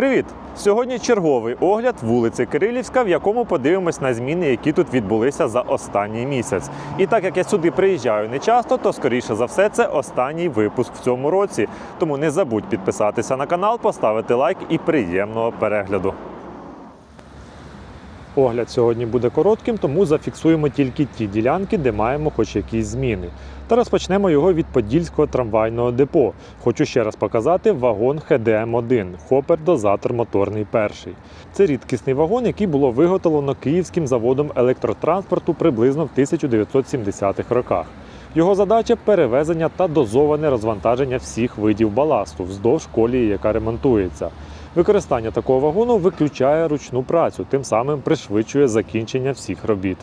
Привіт! Сьогодні черговий огляд вулиці Кирилівська, в якому подивимось на зміни, які тут відбулися за останній місяць. І так як я сюди приїжджаю не часто, то скоріше за все це останній випуск в цьому році. Тому не забудь підписатися на канал, поставити лайк і приємного перегляду. Огляд сьогодні буде коротким, тому зафіксуємо тільки ті ділянки, де маємо хоч якісь зміни. Та розпочнемо його від Подільського трамвайного депо. Хочу ще раз показати вагон ХДМ-1 Хопер-дозатор моторний перший. Це рідкісний вагон, який було виготовлено Київським заводом електротранспорту приблизно в 1970-х роках. Його задача перевезення та дозоване розвантаження всіх видів баласту вздовж колії, яка ремонтується. Використання такого вагону виключає ручну працю, тим самим пришвидшує закінчення всіх робіт.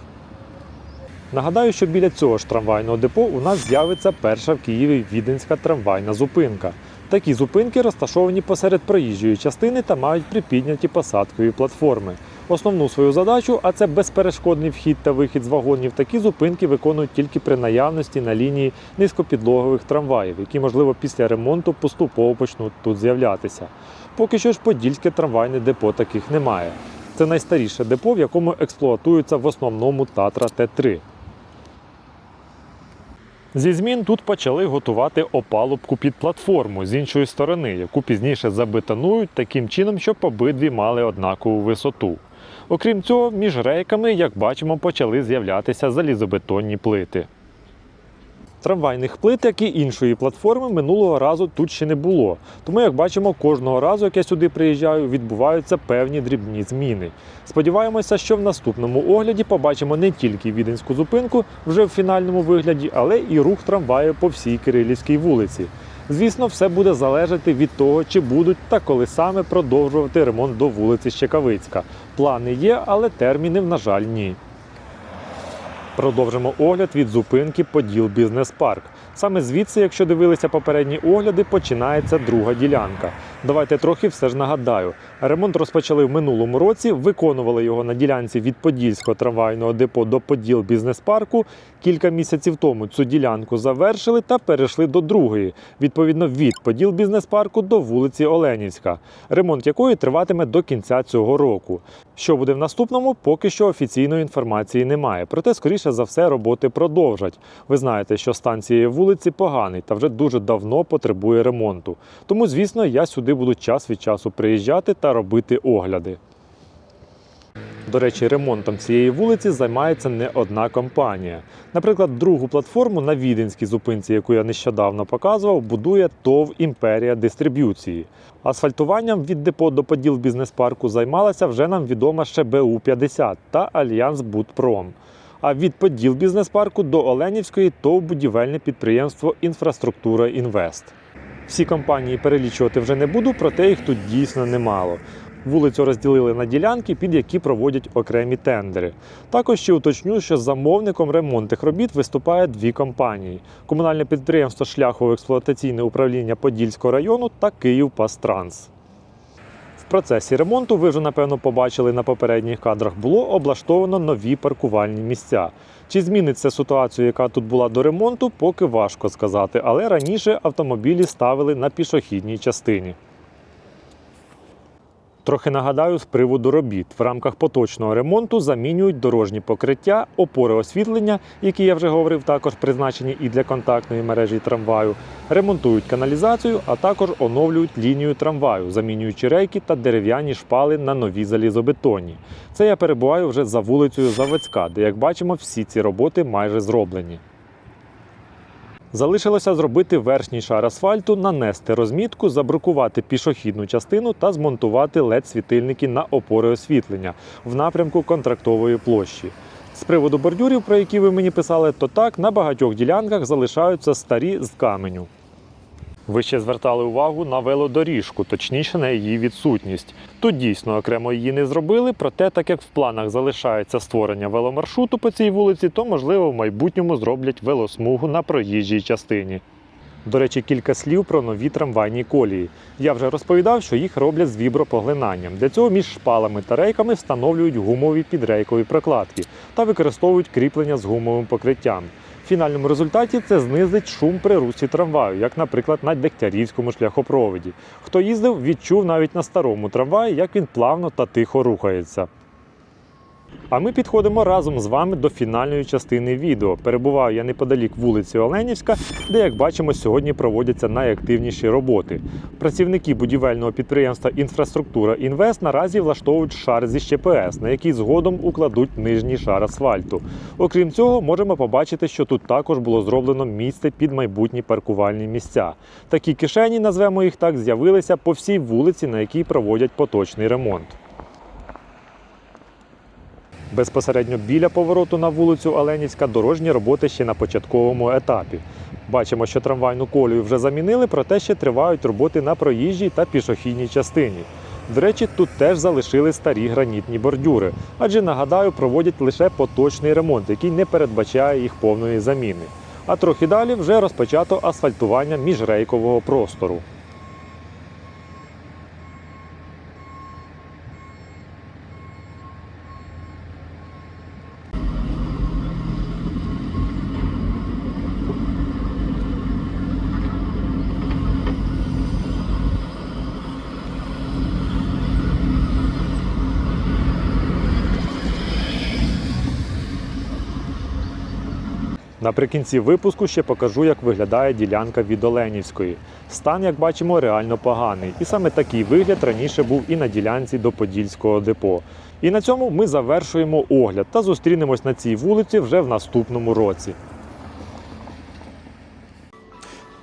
Нагадаю, що біля цього ж трамвайного депо у нас з'явиться перша в Києві віденська трамвайна зупинка. Такі зупинки розташовані посеред проїжджої частини та мають припідняті посадкові платформи. Основну свою задачу, а це безперешкодний вхід та вихід з вагонів, такі зупинки виконують тільки при наявності на лінії низькопідлогових трамваїв, які, можливо, після ремонту поступово почнуть тут з'являтися. Поки що ж подільське трамвайне депо таких немає. Це найстаріше депо, в якому експлуатується в основному Татра Т3. Зі змін тут почали готувати опалубку під платформу з іншої сторони, яку пізніше забетонують таким чином, щоб обидві мали однакову висоту. Окрім цього, між рейками, як бачимо, почали з'являтися залізобетонні плити. Трамвайних плит, як і іншої платформи, минулого разу тут ще не було. Тому, як бачимо, кожного разу, як я сюди приїжджаю, відбуваються певні дрібні зміни. Сподіваємося, що в наступному огляді побачимо не тільки віденську зупинку вже в фінальному вигляді, але і рух трамваю по всій Кирилівській вулиці. Звісно, все буде залежати від того, чи будуть та коли саме продовжувати ремонт до вулиці Щекавицька. Плани є, але термінів, на жаль, ні. Продовжимо огляд від зупинки Поділ Бізнес Парк. Саме звідси, якщо дивилися попередні огляди, починається друга ділянка. Давайте трохи все ж нагадаю. Ремонт розпочали в минулому році, виконували його на ділянці від Подільського трамвайного депо до Поділ Бізнес Парку. Кілька місяців тому цю ділянку завершили та перейшли до другої, відповідно від Поділ Бізнес Парку до вулиці Оленівська, ремонт якої триватиме до кінця цього року. Що буде в наступному, поки що офіційної інформації немає. Проте, скоріше за все, роботи продовжать. Ви знаєте, що стан цієї вулиці поганий та вже дуже давно потребує ремонту. Тому, звісно, я сюди буду час від часу приїжджати та робити огляди. До речі, ремонтом цієї вулиці займається не одна компанія. Наприклад, другу платформу на Віденській зупинці, яку я нещодавно показував, будує ТОВ Імперія дистриб'юції. Асфальтуванням від депо до поділ бізнес-парку займалася вже нам відома ще БУ-50 та Альянс Будпром. А від поділ бізнес-парку до Оленівської ТОВ будівельне підприємство Інфраструктура Інвест. Всі компанії перелічувати вже не буду, проте їх тут дійсно немало. Вулицю розділили на ділянки, під які проводять окремі тендери. Також ще уточню, що замовником ремонтних робіт виступає дві компанії: комунальне підприємство Шляхово-експлуатаційне управління Подільського району та Київпастранс. В процесі ремонту, ви вже напевно побачили на попередніх кадрах, було облаштовано нові паркувальні місця. Чи зміниться ситуацію, яка тут була до ремонту, поки важко сказати, але раніше автомобілі ставили на пішохідній частині. Трохи нагадаю з приводу робіт. В рамках поточного ремонту замінюють дорожні покриття, опори освітлення, які я вже говорив, також призначені і для контактної мережі трамваю. Ремонтують каналізацію, а також оновлюють лінію трамваю, замінюючи рейки та дерев'яні шпали на нові залізобетонні. Це я перебуваю вже за вулицею Заводська, де, як бачимо, всі ці роботи майже зроблені. Залишилося зробити верхній шар асфальту, нанести розмітку, забрукувати пішохідну частину та змонтувати LED-світильники на опори освітлення в напрямку контрактової площі. З приводу бордюрів, про які ви мені писали, то так на багатьох ділянках залишаються старі з каменю. Ви ще звертали увагу на велодоріжку, точніше на її відсутність. Тут дійсно окремо її не зробили, проте, так як в планах залишається створення веломаршруту по цій вулиці, то можливо в майбутньому зроблять велосмугу на проїжджій частині. До речі, кілька слів про нові трамвайні колії. Я вже розповідав, що їх роблять з вібропоглинанням. Для цього між шпалами та рейками встановлюють гумові підрейкові прокладки та використовують кріплення з гумовим покриттям. Фінальному результаті це знизить шум при русі трамваю, як, наприклад, на Дегтярівському шляхопроводі. Хто їздив, відчув навіть на старому трамваї, як він плавно та тихо рухається. А ми підходимо разом з вами до фінальної частини відео. Перебуваю я неподалік вулиці Оленівська, де, як бачимо, сьогодні проводяться найактивніші роботи. Працівники будівельного підприємства Інфраструктура Інвест наразі влаштовують шар зі ЩПС, на який згодом укладуть нижній шар асфальту. Окрім цього, можемо побачити, що тут також було зроблено місце під майбутні паркувальні місця. Такі кишені, назвемо їх так, з'явилися по всій вулиці, на якій проводять поточний ремонт. Безпосередньо біля повороту на вулицю Оленівська дорожні роботи ще на початковому етапі. Бачимо, що трамвайну колію вже замінили, проте ще тривають роботи на проїжджій та пішохідній частині. До речі, тут теж залишили старі гранітні бордюри, адже нагадаю, проводять лише поточний ремонт, який не передбачає їх повної заміни. А трохи далі вже розпочато асфальтування міжрейкового простору. Наприкінці випуску ще покажу, як виглядає ділянка від Оленівської. Стан, як бачимо, реально поганий. І саме такий вигляд раніше був і на ділянці до Подільського депо. І на цьому ми завершуємо огляд та зустрінемось на цій вулиці вже в наступному році.